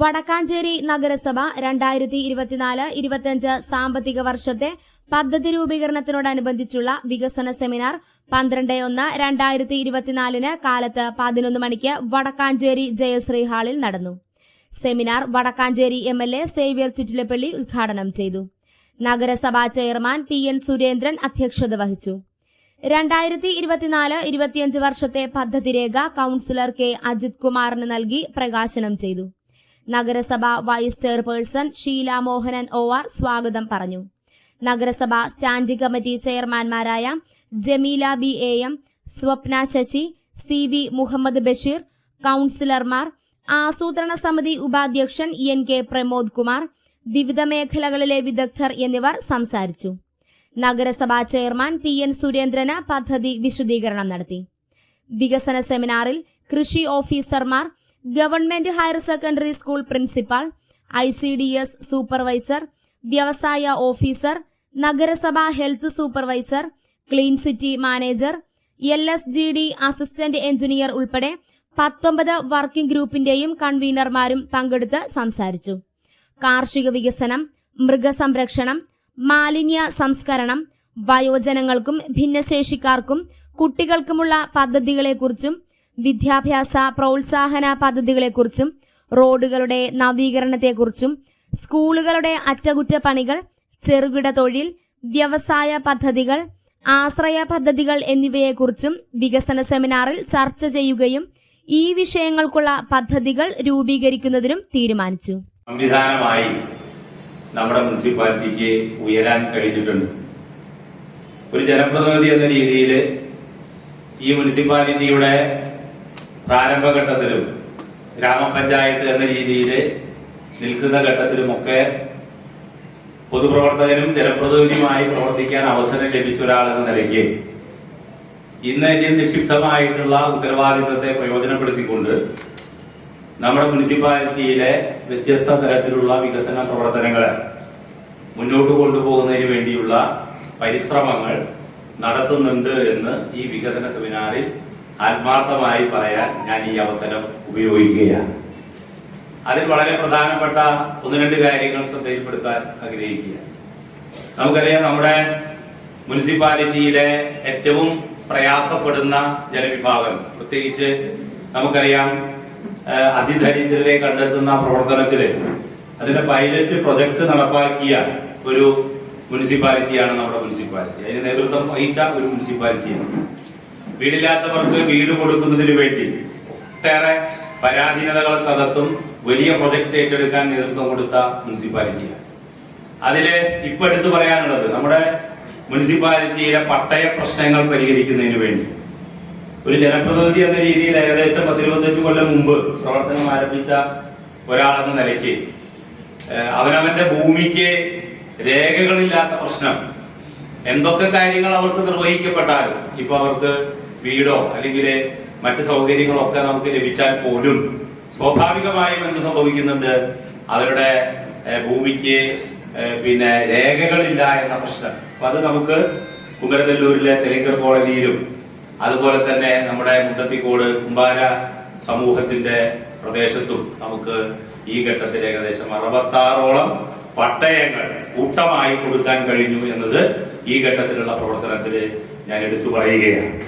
വടക്കാഞ്ചേരി നഗരസഭ രണ്ടായിരത്തി ഇരുപത്തിനാല് ഇരുപത്തിയഞ്ച് സാമ്പത്തിക വർഷത്തെ പദ്ധതി രൂപീകരണത്തിനോടനുബന്ധിച്ചുള്ള വികസന സെമിനാർ പന്ത്രണ്ട് ഒന്ന് രണ്ടായിരത്തി ഇരുപത്തിനാലിന് കാലത്ത് പതിനൊന്ന് മണിക്ക് വടക്കാഞ്ചേരി ജയശ്രീ ഹാളിൽ നടന്നു. Seminar Vadakkanchery M L A Xavier Chittilappilly ഉദ്ഘാടനം ചെയ്തു. നഗരസഭാ ചെയർമാൻ പി എൻ സുരേന്ദ്രൻ അധ്യക്ഷത വഹിച്ചു. രണ്ടായിരത്തി ഇരുപത്തിനാല് ഇരുപത്തിയഞ്ച് വർഷത്തെ പദ്ധതി രേഖ കൌൺസിലർ കെ അജിത് കുമാറിന് നൽകി പ്രകാശനം ചെയ്തു. നഗരസഭ vice chairperson Sheela Mohanan O R സ്വാഗതം പറഞ്ഞു. നഗരസഭ standing committee ചെയർമാൻമാരായ Jameela B A M Swapna Sasi C V Muhammad Basheer കൗൺസിലർമാർ ആസൂത്രണ സമിതി ഉപാധ്യക്ഷൻ എൻ കെ പ്രമോദ് കുമാർ വിവിധ മേഖലകളിലെ വിദഗ്ധർ എന്നിവർ സംസാരിച്ചു. നഗരസഭാ ചെയർമാൻ പി എൻ സുരേന്ദ്രന് പദ്ധതി വിശദീകരണം നടത്തി. വികസന സെമിനാറിൽ കൃഷി ഓഫീസർമാർ government higher secondary school principal I C D S supervisor വ്യവസായ ഓഫീസർ നഗരസഭാ health supervisor clean city manager L S G D assistant engineer ഉൾപ്പെടെ പത്തൊമ്പത് വർക്കിംഗ് ഗ്രൂപ്പിന്റെയും കൺവീനർമാരും പങ്കെടുത്ത് സംസാരിച്ചു. കാർഷിക വികസനം മൃഗസംരക്ഷണം മാലിന്യ സംസ്കരണം വയോജനങ്ങൾക്കും ഭിന്നശേഷിക്കാർക്കും കുട്ടികൾക്കുമുള്ള പദ്ധതികളെക്കുറിച്ചും വിദ്യാഭ്യാസ പ്രോത്സാഹന പദ്ധതികളെക്കുറിച്ചും റോഡുകളുടെ നവീകരണത്തെക്കുറിച്ചും സ്കൂളുകളുടെ അറ്റകുറ്റപ്പണികൾ ചെറുകിട തൊഴിൽ വ്യവസായ പദ്ധതികൾ ആശ്രയ പദ്ധതികൾ എന്നിവയെക്കുറിച്ചും വികസന സെമിനാറിൽ ചർച്ച ചെയ്യുകയും ഈ വിഷയങ്ങൾക്കുള്ള പദ്ധതികൾ രൂപീകരിക്കുന്നതിനും തീരുമാനിച്ചു. സംവിധാനമായി നമ്മുടെ മുനിസിപ്പാലിറ്റിക്ക് ഉയരാൻ കഴിഞ്ഞിട്ടുണ്ട്. ഒരു ജനപ്രതിനിധി എന്ന രീതിയിൽ ഈ മുനിസിപ്പാലിറ്റിയുടെ പ്രാരംഭഘട്ടത്തിലും ഗ്രാമപഞ്ചായത്ത് എന്ന രീതിയിൽ നിൽക്കുന്ന ഘട്ടത്തിലുമൊക്കെ പൊതുപ്രവർത്തകനും ജനപ്രതിനിധിയുമായി പ്രവർത്തിക്കാൻ അവസരം ലഭിച്ച ഒരാളെന്ന നിലയ്ക്ക് ഇന്ന് എനിക്ക് നിക്ഷിപ്തമായിട്ടുള്ള ഉത്തരവാദിത്തത്തെ പ്രയോജനപ്പെടുത്തിക്കൊണ്ട് നമ്മുടെ മുനിസിപ്പാലിറ്റിയിലെ വ്യത്യസ്ത തരത്തിലുള്ള വികസന പ്രവർത്തനങ്ങൾ മുന്നോട്ട് കൊണ്ടുപോകുന്നതിന് വേണ്ടിയുള്ള പരിശ്രമങ്ങൾ നടത്തുന്നുണ്ട് എന്ന് ഈ വികസന സെമിനാറിൽ ആത്മാർത്ഥമായി പറയാൻ ഞാൻ ഈ അവസരം ഉപയോഗിക്കുകയാണ്. അതിൽ വളരെ പ്രധാനപ്പെട്ട ഒന്ന് രണ്ട് കാര്യങ്ങൾ ശ്രദ്ധയിൽപ്പെടുത്താൻ ആഗ്രഹിക്കുക നമുക്കറിയാം നമ്മുടെ മുനിസിപ്പാലിറ്റിയിലെ ഏറ്റവും പ്രയാസപ്പെടുന്ന ജനവിഭാഗം പ്രത്യേകിച്ച് നമുക്കറിയാം അതിദരിദ്രരെ കണ്ടെത്തുന്ന പ്രവർത്തനത്തിൽ അതിന്റെ പൈലറ്റ് പ്രൊജക്ട് നടപ്പാക്കിയ ഒരു മുനിസിപ്പാലിറ്റിയാണ് നമ്മുടെ മുനിസിപ്പാലിറ്റി. അതിന് നേതൃത്വം വഹിച്ച ഒരു മുനിസിപ്പാലിറ്റിയാണ്. വീടില്ലാത്തവർക്ക് വീട് കൊടുക്കുന്നതിന് വേണ്ടി ഒട്ടേറെ പരാധീനതകൾക്കകത്തും വലിയ പ്രൊജക്ട് ഏറ്റെടുക്കാൻ നേതൃത്വം കൊടുത്ത മുനിസിപ്പാലിറ്റിയാണ് അതിൽ ഇപ്പൊ എടുത്തു പറയാനുള്ളത് നമ്മുടെ മുനിസിപ്പാലിറ്റിയിലെ പട്ടയ പ്രശ്നങ്ങൾ പരിഹരിക്കുന്നതിന് വേണ്ടി. ഒരു ജനപ്രതിനിധി എന്ന രീതിയിൽ ഏകദേശം പത്തിരുപത്തഞ്ച് കൊല്ലം മുമ്പ് പ്രവർത്തനം ആരംഭിച്ച ഒരാളെന്ന നിലയ്ക്ക് അവനവന്റെ ഭൂമിക്ക് രേഖകളില്ലാത്ത പ്രശ്നം. എന്തൊക്കെ കാര്യങ്ങൾ അവർക്ക് നിർവഹിക്കപ്പെട്ടാലും ഇപ്പൊ അവർക്ക് വീടോ അല്ലെങ്കിൽ മറ്റ് സൗകര്യങ്ങളൊക്കെ നമുക്ക് ലഭിച്ചാൽ പോലും സ്വാഭാവികമായും എന്ത് സംഭവിക്കുന്നുണ്ട്? അവരുടെ ഭൂമിക്ക് പിന്നെ രേഖകളില്ല എന്ന പ്രശ്നം. അപ്പൊ അത് നമുക്ക് കുമരനെല്ലൂരിലെ തെലുങ്കർ കോളനിയിലും അതുപോലെ തന്നെ നമ്മുടെ മുണ്ടത്തിക്കോട് കുമ്പാര സമൂഹത്തിന്റെ പ്രദേശത്തും നമുക്ക് ഈ ഘട്ടത്തിൽ ഏകദേശം അറുപത്താറോളം പട്ടയങ്ങൾ കൂട്ടമായി കൊടുക്കാൻ കഴിഞ്ഞു എന്നത് ഈ ഘട്ടത്തിലുള്ള പ്രവർത്തനത്തിൽ ഞാൻ എടുത്തു പറയുകയാണ്.